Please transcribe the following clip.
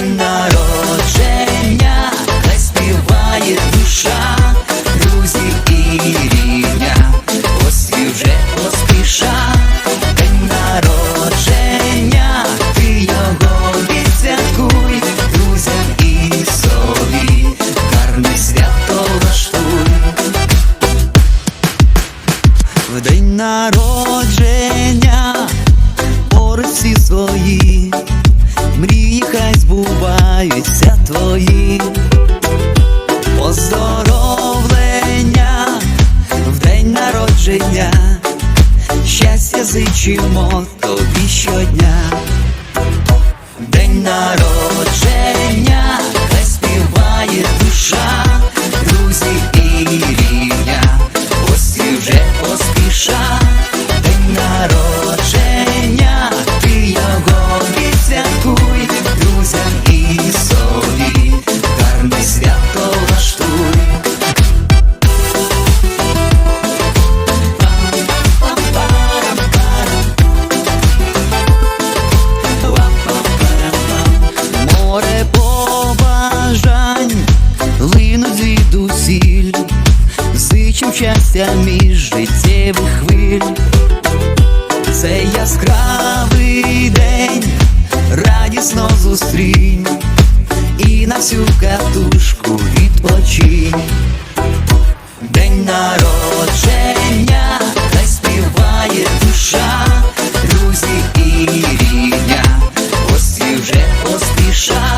день народження, хай душа, друзі і рівня, ось вже поспіша, день народження, ти його відсвяткуй, друзям і собі, гарне свято влаштуй. В день народження. Хай збуваються твої, поздоровлення в день народження, щастя зичимо тобі щодня. Щастя між життєвих хвиль. Це яскравий день, радісно зустрінь і на всю катушку відпочинь. День народження, хай співає душа, друзі і рідня, гості вже поспіша,